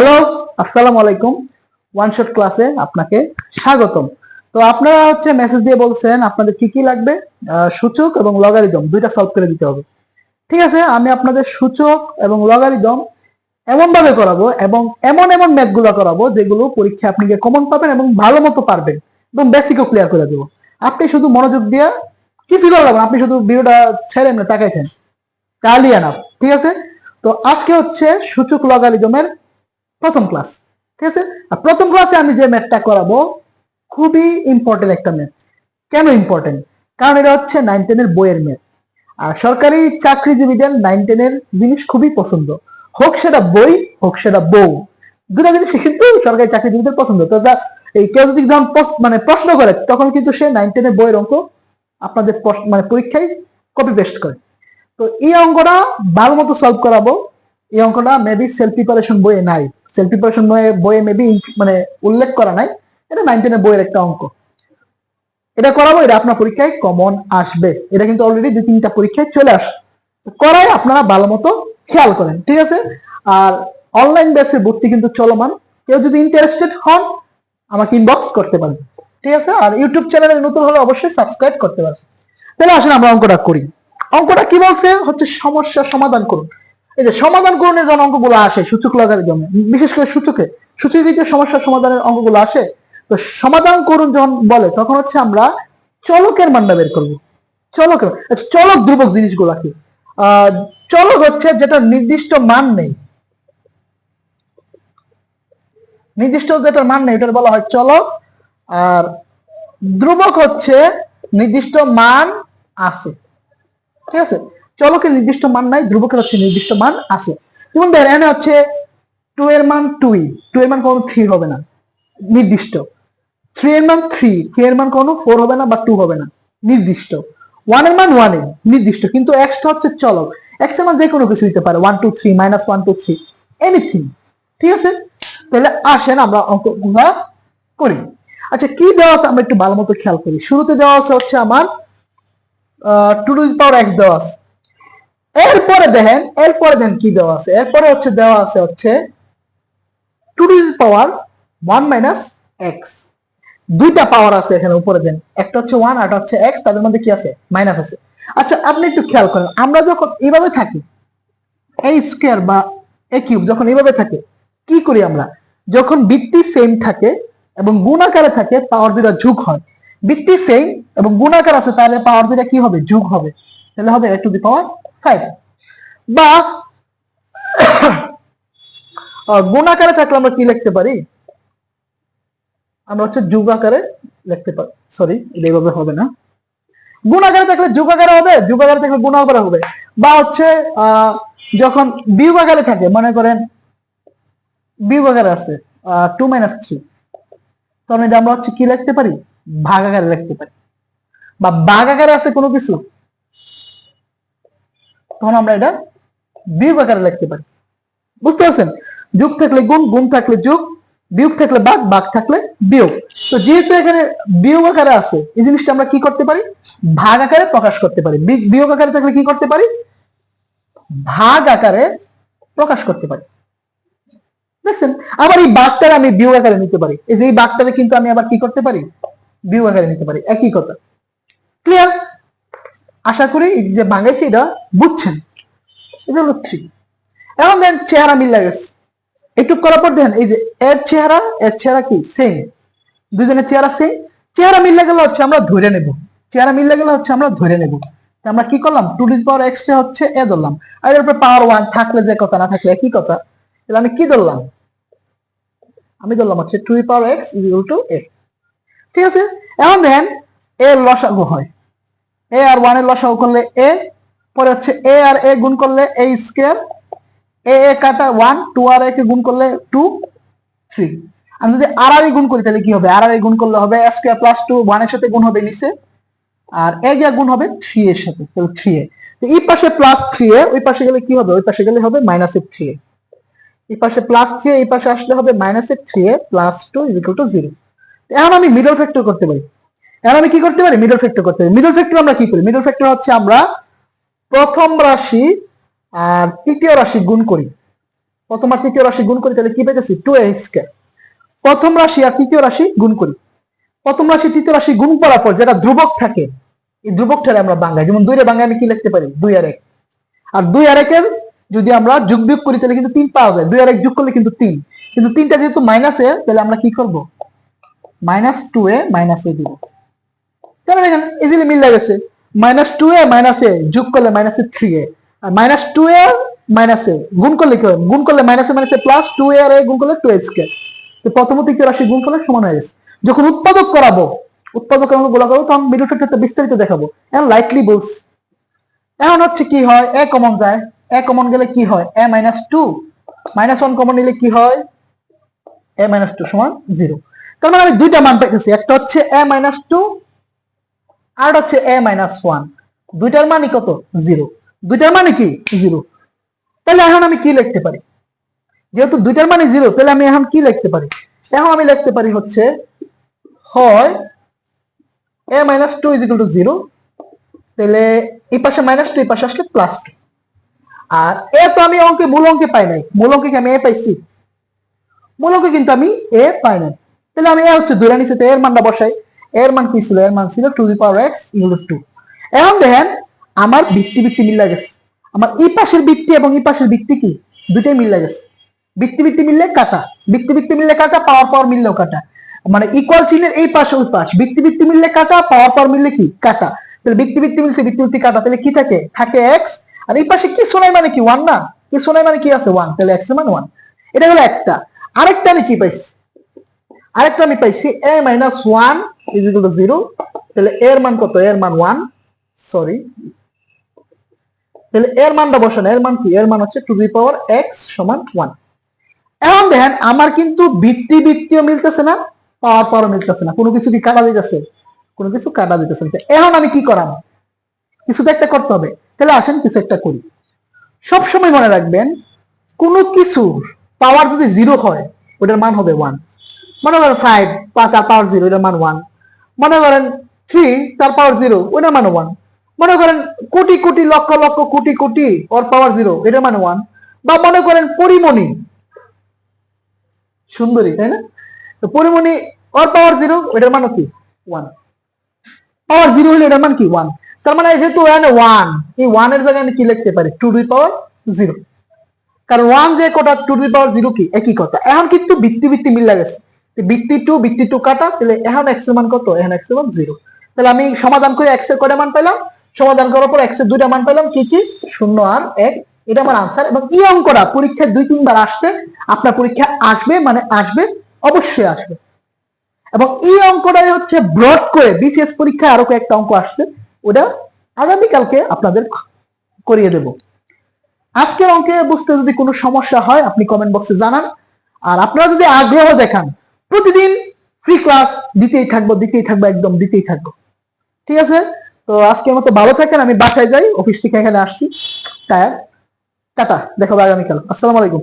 Hello আসসালামু আলাইকুম। One shot ক্লাসে আপনাকে স্বাগতম। তো আপনারা হচ্ছে মেসেজ দিয়ে বলছেন আপনাদের কি কি লাগবে? সূচক এবং লগারিদম দুইটা সলভ করে দিতে হবে। ঠিক আছে আমি আপনাদের সূচক এবং লগারিদম এমন ভাবে করাবো এবং এমন এমন ম্যাথগুলো করাবো যেগুলো পরীক্ষায় আপনি কমন পাবেন এবং ভালো মতো পারবেন এবং বেসিকও ক্লিয়ার করে দেবো। আপনি শুধু মনোযোগ দিয়ে কিছু করা লাগবে না, আপনি শুধু ভিডিওটা ছেড়ে না তাকাইছেন। তাহলেই এনাফ ঠিক আছে? তো আজকে হচ্ছে সূচক লগারিদমের প্রথম ক্লাস ঠিক আছে? আর প্রথম ক্লাসে আমি যে ম্যাথটা করাবো, খুবই ইম্পর্টেন্ট একটা ম্যাথ কেন ইম্পর্টেন্ট কারণ এটা হচ্ছে নাইন টেনের বইয়ের ম্যাথ আর সরকারি চাকরিজীবীদের নাইন টেনের জিনিস খুবই পছন্দ। হোক সেটা বই, হোক সেটা বউ। দুটা জিনিস কিন্তু সরকারি চাকরিজীবীদের পছন্দ। তো এই কেউ যদি যখন মানে প্রশ্ন করে, তখন কিন্তু সে নাইন টেনের বইয়ের অঙ্ক আপনাদের মানে পরীক্ষায় কপি পেস্ট করে। তো এই অঙ্কটা ভালো মতো সলভ করাবো। এই অঙ্কটা মেবি সেলফ প্রিপারেশন বইয়ে নাই। সেলফ প্রিপারেশন বইয়ে মেবি মানে উল্লেখ করা নাই, এটা নাইন টেনের বইয়ের একটা অঙ্ক এটা করাবো, এটা আপনার পরীক্ষায় কমন আসবে। এটা কিন্তু অলরেডি দুই, তিনটা পরীক্ষায় চলে করাই আপনারা ভালো মতো খেয়াল করেন, ঠিক আছে? আর অনলাইন বেসে ভর্তি কিন্তু চলমান। কেউ যদি ইন্টারেস্টেড হন, আমাকে ইনবক্স করতে পারেন, ঠিক আছে? আর ইউটিউব চ্যানেলে নতুন হলে অবশ্যই সাবস্ক্রাইব করতে পারেন। তাহলে আসেন আমরা অঙ্কটা করি। অঙ্কটা কি বলছে? হচ্ছে সমস্যার সমাধান করুন। এই যে সমাধান করণের যখন অঙ্কগুলো আসে সূচক লাগার জন্য, বিশেষ করে সূচকে সূচকে যে সমস্যার সমাধানের অঙ্কগুলো আসে, তো সমাধান করুন যখন বলে, তখন হচ্ছে আমরা চলকের মানটা বের করব। চলকের আচ্ছা চলক ধ্রুবক জিনিসগুলো কি চলক হচ্ছে যেটা নির্দিষ্ট মান নেই। নির্দিষ্ট যেটার মান নেই ওটার বলা হয় চলক, আর ধ্রুবক হচ্ছে নির্দিষ্ট মান আছে। ঠিক আছে? চলকের নির্দিষ্ট মান নাই, ধ্রুবকের হচ্ছে নির্দিষ্ট মান আছে। যেমন দেখেন এখানে হচ্ছে টু এর মান টুই টু এর মান কোনো থ্রি হবে না, নির্দিষ্ট। থ্রি এর মান থ্রি থ্রি এর মান কোনো ফোর হবে না বা টু হবে না, নির্দিষ্ট। ওয়ানের মান ওয়ান নির্দিষ্ট। কিন্তু এক্সটা হচ্ছে চলক। এক্সের মান যে কোনো কিছু দিতে পারে one two three minus one two three anything ঠিক আছে? তাহলে আসেন আমরা অঙ্কগুলা করি। আচ্ছা কি দেওয়া আছে? আমরা একটু ভালো মতো খেয়াল করি। শুরুতে দেওয়া আছে হচ্ছে আমার টু টু পাওয়ার এক্স দেওয়া আছে। এরপরে দেখেন এরপরে দেখেন কি দেওয়া আছে? এরপরে হচ্ছে দেওয়া আছে হচ্ছে two two power one minus x দুইটা পাওয়ার আছে এখানে উপরে দেন। একটা হচ্ছে ওয়ান আর হচ্ছে এক্স তাদের মধ্যে কি আছে? মাইনাস আছে। আচ্ছা আপনি একটু খেয়াল করেন, আমরা যখন এইভাবে থাকি এই স্কোয়ার বা এ কিউব যখন এইভাবে থাকে, কি করি আমরা? যখন বৃত্তি সেম থাকে এবং গুণাকারে থাকে পাওয়ার দুটা যোগ হয়। বৃত্তি সেম এবং গুণ আকার আছে, তাহলে পাওয়ার দুটা কি হবে? যুগ হবে। তাহলে হবে টু দি পাওয়ার ফাইভ বা আহ, গুণ আকারে থাকলে আমরা কি লিখতে পারি? আমরা হচ্ছে যুগ লিখতে পারি। সরি এইভাবে হবে না। গুণ আকারে থাকলে যুগ হবে যুগ থাকলে গুণ আকারে হবে। বা হচ্ছে যখন বিয়োগ আকারে থাকে মনে করেন বিয়োগ আকারে আছে টু মাইনাস থ্রি তখন এটা আমরা হচ্ছে কি লিখতে পারি? ভাগ আকারে লিখতে পারি। বা ভাগ আকারে আছে কোনো কিছু? তখন আমরা এটা বিয়োগ আকারে লিখতে পারি। বুঝতে পারছেন? যুগ থাকলে গুণ গুণ থাকলে যুগ, বিয়োগ থাকলে বাঘ বাঘ থাকলে বিয়োগ। তো যেহেতু এখানে বিয়োগ আকারে আছে, এই জিনিসটা আমরা কি করতে পারি? ভাগ আকারে প্রকাশ করতে পারি। বিয়োগ আকারে থাকলে কি করতে পারি? ভাগ আকারে প্রকাশ করতে পারি। দেখছেন? আবার এই বাঘটারে আমি বিয়োগ আকারে নিতে পারি। এই যে এই বাঘটারে কিন্তু আমি আবার কি করতে পারি? বিয়োগ আকারে নিতে পারি। একই কথা। ক্লিয়ার আশা করি যে ভাঙাইছি এটা বুঝছেন। এটা হলো থ্রি এখন দেন চেহারা মিল গেছে। একটু করার পর দেখেন, এই যে এর চেহারা এর চেহারা কি? সেম দুজনের চেহারা সেম চেহারা মিললে গেলে হচ্ছে আমরা ধরে নেব। চেহারা মিললে গেলে হচ্ছে আমরা ধরে নেব। আমরা কি করলাম? টু ডি পাওয়ার এক্সট্রা হচ্ছে এ ধরলাম। আর এর উপরে পাওয়ার ওয়ান থাকলে যে কথা, না থাকলে একই কথা। তাহলে আমি কি ধরলাম? আমি ধরলাম হচ্ছে two power x equal to a ঠিক আছে? এখন দেখেন, এ লসাগু হয়। এ আর ওয়ানের লসাগু করলে এ পরে হচ্ছে এ আর এ গুণ করলে এ স্কোয়ার এ এ কাটা ওয়ান টু আর এ কে গুণ করলে টু থ্রি আমি যদি আর আর গুণ করি, তাহলে কি হবে? আর আর গুণ করলে হবে স্কোয়ার প্লাস টু ওয়ানের সাথে গুণ হবে নিচে, আর এ যা গুণ হবে থ্রি এর সাথে, তাহলে থ্রি এ তো এই পাশে প্লাস থ্রি এ ওই পাশে গেলে কি হবে? ওই পাশে গেলে হবে মাইনাস এর থ্রি এ এই পাশে প্লাস থ্রি এই পাশে আসলে হবে মাইনাস এর three a plus two equal to zero এখন আমি মিডল ফ্যাক্টর করতে পারি। এখন আমি কি করতে পারি? মিডল ফ্যাক্টর করতে পারি। মিডল ফ্যাক্টর আমরা কি করি? মিডল ফ্যাক্টর হচ্ছে আমরা প্রথম রাশি আর তৃতীয় রাশি গুণ করি। প্রথম আর তৃতীয় রাশি গুণ করি, তাহলে কি পেতেছি টু এ স্কোয়ার প্রথম রাশি আর তৃতীয় রাশি গুণ করি। প্রথম রাশি, তৃতীয় রাশি গুণ করার পর যেটা ধ্রুবক থাকে, এই ধ্রুবকটারে আমরা বাংলায় যেমন দুই রে বাংলায় আমি কি লিখতে পারি? দুই আর এক। আর দুই আর একের যদি আমরা যোগ বিয়োগ করি, তাহলে কিন্তু তিন পাওয়া যায়। দুই আর এক যোগ করলে কিন্তু তিন। কিন্তু তিনটা যেহেতু মাইনাসে তাহলে আমরা কি করব? Minus two a minus a দিব। তাহলে দেখেন ইজিলি মিল গেছে। Minus two a minus a যোগ করলে minus a three a. Minus two a minus a, গুণ করলে কি হয়? গুণ করলে minus a minus a plus two a R a গুণ করলে টু এ স্কোয়ার তো প্রথম ও তৃতীয় রাশি গুণ করলে সমান হয়ে গেছে। যখন উৎপাদক করাবো উৎপাদক আমরা গোলা করব, তখন ভিডিওটা একটু বিস্তারিত দেখাবো। এখন লাইকলি বলছি এখন হচ্ছে কি হয়? এ কমন যায়। এ কমন গেলে কি হয়? A minus two minus one common নিলে কি হয়? এ মাইনাস টু সমান জিরো তার মানে আমি দুইটা মান পেয়েছি একটা হচ্ছে এ মাইনাস টু আর হচ্ছে এ মাইনাস ওয়ান দুইটার মানে কত? জিরো দুইটার মানে কি? জিরো তাহলে এখন আমি কি লিখতে পারি? যেহেতু দুইটার মানে জিরো তাহলে আমি এখন কি লিখতে পারি? এখন আমি লিখতে পারি হচ্ছে, হয় a minus two is to zero তাহলে এই পাশে মাইনাস টু এই পাশে আসলে প্লাস টু আর এ তো আমি অঙ্কে, মূল অঙ্কে পাই নাই। মূল অঙ্কে আমি এ পাইছি? মূল অঙ্কে কিন্তু আমি এ পাই নাই। তাহলে আমি এ হচ্ছে দুইটা নিচে এর মানটা বসাই। এর মান কি ছিল? এর মান ছিল two the power x equal to এখন দেখেন, আমার বৃত্তি বৃত্তি মিল গেছে আমার এই পাশের বৃত্তি এবং এই পাশের বৃত্তি কি? দুটাই মিল গেছে বৃত্তি বৃত্তি মিললে কাটা বৃত্তি বৃত্তি মিললে কাটা পাওয়ার পাওয়ার মিললেও কাটা। মানে ইকুয়াল চিহ্নের এই পাশে ওই পাশ। বৃত্তি বৃত্তি মিললে কাটা পাওয়ার পাওয়ার মিললে কি? কাটা। তাহলে বৃত্তি বৃত্তি মিলছে বৃত্তি বৃত্তি কাটা, তাহলে কি থাকে? থাকে এক্স আর এই পাশে কি শোনায় মানে কি? ওয়ান না। কি শোনায় মানে কি আছে? ওয়ান তাহলে এক্সের মান ওয়ান এটা হলো একটা। আরেকটা আমি কি পাইছি? আরেকটা আমি পাইছি a minus one is equal to zero তাহলে এর মান কত? এর মান ওয়ান সরি তাহলে এর মানটা বসান এর মান কি? এর মান হচ্ছে টু দি পাওয়ার এক্স সমান ওয়ান এখন দেখেন, আমার কিন্তু বৃত্তি বৃত্তিও মিলতেছে না পাওয়ার পাওয়ার মিলতেছে না, কোনো কিছু কি কাটা দিতেছে? কোনো কিছু কাটা দিতেছে। এখন আমি কি করাম কিছু তো একটা করতে হবে। তাহলে আসেন, কিছু একটা করি। সব সময় মনে রাখবেন, কোনো কিছু পাওয়ার যদি জিরো হয়, ওটার মান হবে ওয়ান মনে করেন ফাইভ তার পাওয়ার জিরো এটার মান ওয়ান মনে করেন থ্রি তার পাওয়ার জিরো ওটার মান ওয়ান মনে করেন কোটি কোটি, লক্ষ লক্ষ, কোটি কোটি, ওর পাওয়ার জিরো এটার মানে ওয়ান বা মনে করেন পরিমণি। সুন্দরী, তাই না? পরিমণি, ওর পাওয়ার জিরো এটার মানে কি? ওয়ান পাওয়ার জিরো হলে এটার মান কি? ওয়ান তার মানে যেহেতু ওয়ান এই ওয়ানের জায়গায় আমি কি লিখতে পারি? টু ডি পাওয়ার জিরো কারণ ওয়ান যে কটা টু ডি পাওয়ার জিরো কি? একই কথা। এখন কিন্তু ভিত্তি ভিত্তি মিল গেছে বৃত্তি টু বৃত্তি টু কাটা, তাহলে এখন এক্সের মান কত? এখন এক্সের মান জিরো তাহলে আমি সমাধান করে এক্সের কয়টা মান পেলাম সমাধান করার পর এক্সের দুইটা মান পেলাম কি কি? শূন্য আর এক। এটা আমার আনসার এবং এই অঙ্কটা পরীক্ষায় দুই, তিনবার আসছে। আপনার পরীক্ষা আসবে মানে আসবে, অবশ্যই আসবে। এবং এই অঙ্কটাই হচ্ছে ব্রড করে বিসিএস পরীক্ষায় আরও কয়েকটা অঙ্ক আসছে। ওটা আগামীকালকে আপনাদের করিয়ে দেব। আজকের অঙ্কে বুঝতে যদি কোনো সমস্যা হয়, আপনি কমেন্ট বক্সে জানান। আর আপনারা যদি আগ্রহ দেখান প্রতিদিন ফ্রি ক্লাস দিতেই থাকব দিতেই থাকব, একদম দিতেই থাকব। ঠিক আছে? তো আজকের মতো ভালো থাকেন, আমি বাসায় যাই অফিস থেকে এখানে আসছি। টায়ার টাটা দেখো আগামীকাল। আসসালামু আলাইকুম।